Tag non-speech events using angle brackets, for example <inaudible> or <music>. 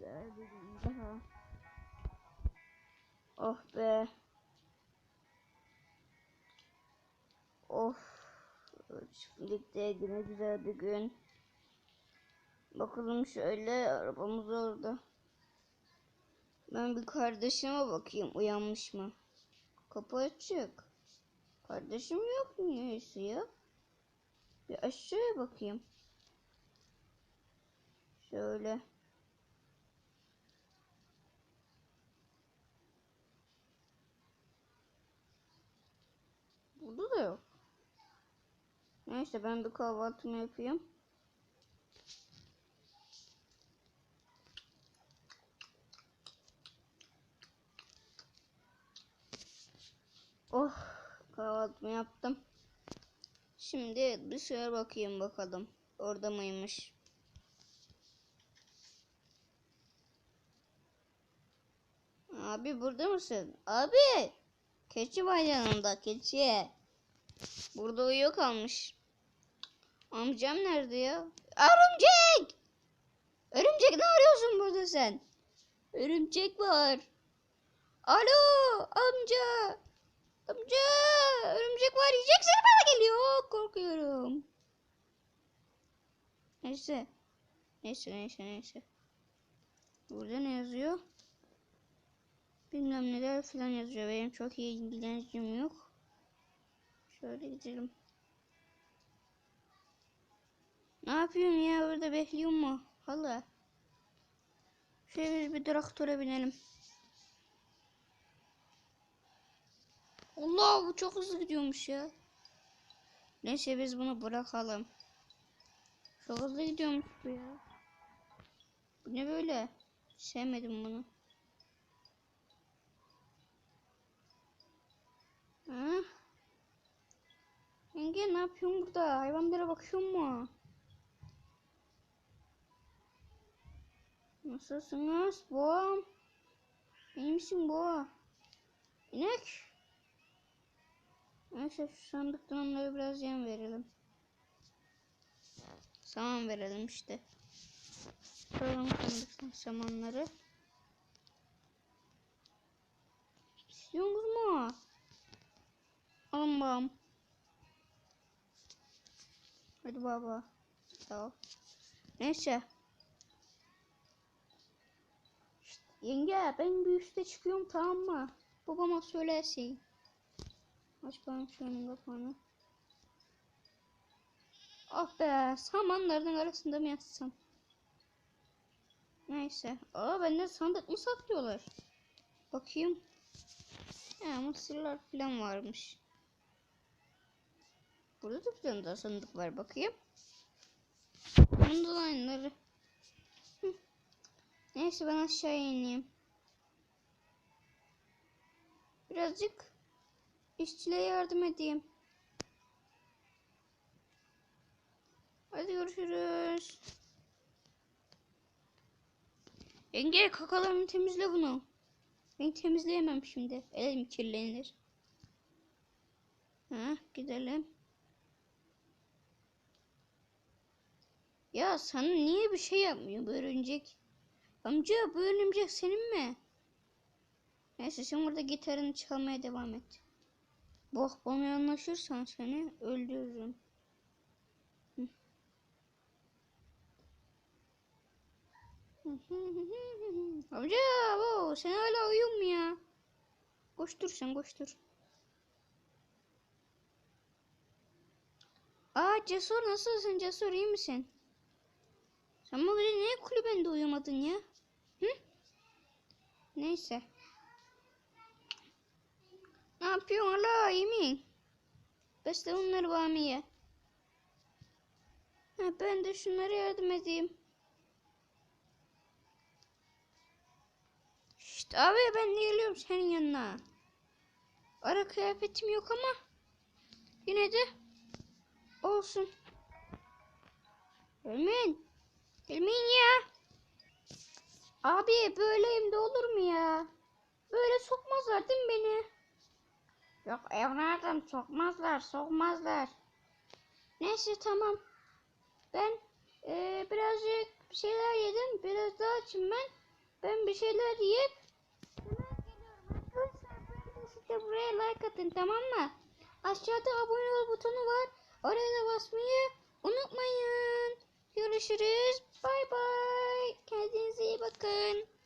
daha. Oh be. Of. Çiftlikte yine güzel bir gün. Bakalım şöyle arabamız orada. Ben bir kardeşime bakayım uyanmış mı? Kapı açık. Kardeşim yok niyeyse ya. Bir aşağıya bakayım. Şöyle. Burada da yok. Neyse ben bir kahvaltımı yapayım. Oh kahvaltımı yaptım. Şimdi dışarı bakayım bakalım. Orada mıymış? Abi burada mısın? Abi! Keçi var yanımda keçi. Burada uyuyor kalmış. Amcam nerede ya? Örümcek! Örümcek ne arıyorsun burada sen? Örümcek var. Alo amca. Amca örümcek var yiyecek seni bana geliyor. Korkuyorum. Neyse. Neyse neyse neyse. Burada ne yazıyor? Bilmem neler falan yazıyor. Benim çok iyi İngilizcem yok. Şöyle gidelim. Ne yapıyorsun ya orada bekliyor mu? Hala. Şöyle biz bir traktöre binelim. Allah bu çok hızlı gidiyormuş ya. Neyse biz bunu bırakalım. Çok hızlı gidiyormuş bu ya. Bu ne böyle? Sevmedim bunu. Ha? Yenge ne yapıyorsun burada? Hayvanlara bakıyor mu? Nasılsınız? Boğam. İyi misin boğa? İnek. Neyse şu sandıktan onlara biraz yem verelim. Saman verelim işte. Koyalım sandıktan samanları. İstiyorsunuz mu? Alın babam. Hadi baba. Ol. Neyse. Şşt, yenge ben bir üste çıkıyorum tamam mı? Babama söylersin. Aç bakalım şunun kapağını. Ah be samanların arasında mı yatsam? Neyse. Aa bende sandık mı saklıyorlar? Bakayım. Ya mısırlar falan varmış. Burada da bir tane daha sandık var bakayım. Bunda da aynıları. Neyse ben aşağıya ineyim. Birazcık işçilere yardım edeyim. Hadi görüşürüz. Yenge kakalarını temizle bunu. Ben temizleyemem şimdi. Elim kirlenir. Ha, gidelim. Ya sana niye bir şey yapmıyor bu örümcek? Amca bu örümcek senin mi? Neyse sen burada gitarını çalmaya devam et. Bak bana yanlaşırsan seni öldürürüm. <laughs> Amca o sen hala uyuyor mu ya? Koştur sen koştur. Aa Cesur nasılsın Cesur iyi misin? Sen bugün niye kulübende uyumadın ya? Hı? Neyse. Ne yapıyorsun hala mi? Besle onları Bamiye. Ha, ben de şunlara yardım edeyim. Şşt abi ben de geliyorum senin yanına. Ara kıyafetim yok ama yine de olsun. Gelmeyin. Gelmeyin ya. Abi böyleyim de olur mu ya? Böyle sokmazlar değil mi beni? Yok evladım sokmazlar sokmazlar. Neyse tamam. Ben eee, birazcık bir şeyler yedim. Biraz daha açım ben. Ben bir şeyler yiyip hemen geliyorum. Arkadaşlar ben de buraya like atın tamam mı? Aşağıda abone ol butonu var. Oraya da basmayı unutmayın. Görüşürüz. Bay bay. Kendinize iyi bakın.